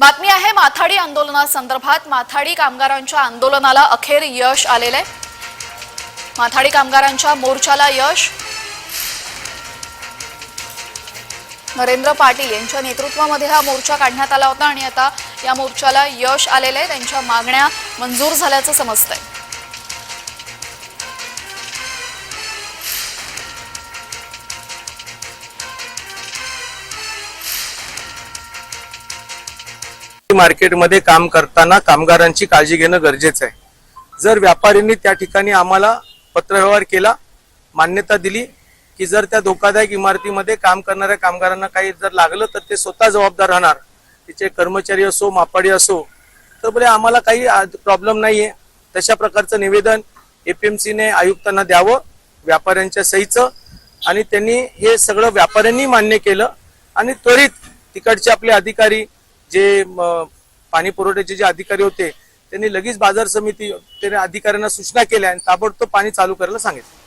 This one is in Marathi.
बातमी आहे माथाडी आंदोलनासंदर्भात माथाडी कामगारांच्या आंदोलनाला अखेर यश आलेलं आहे माथाडी कामगारांच्या मोर्चाला यश. नरेंद्र पाटील यांच्या नेतृत्वामध्ये हा मोर्चा काढण्यात आला होता आणि आता या मोर्चाला यश आलेलं आहे त्यांच्या मागण्या मंजूर झाल्याचं समजतंय. मार्केटमध्ये काम करताना कामगारांची काळजी घेणं गरजेचं आहे. जर व्यापाऱ्यांनी त्या ठिकाणी आम्हाला पत्रव्यवहार केला मान्यता दिली की जर त्या धोकादायक इमारतीमध्ये काम करणाऱ्या कामगारांना काही जर लागलं तर ते स्वतः जबाबदार राहणार. तिचे कर्मचारी असो मापाडी असो तर बोले आम्हाला काही प्रॉब्लेम नाहीये. तशा प्रकारचं निवेदन एपीएमसीने आयुक्तांना द्यावं व्यापाऱ्यांच्या सहीचं आणि त्यांनी हे सगळं व्यापाऱ्यांनी मान्य केलं आणि त्वरित तिकडचे आपले अधिकारी जे पाणी पुरवठ्याचे जे अधिकारी होते त्यांनी लगेच बाजार समिती त्यांनी अधिकाऱ्यांना सूचना केल्या आणि ताबडतोब पाणी चालू करायला सांगितलं.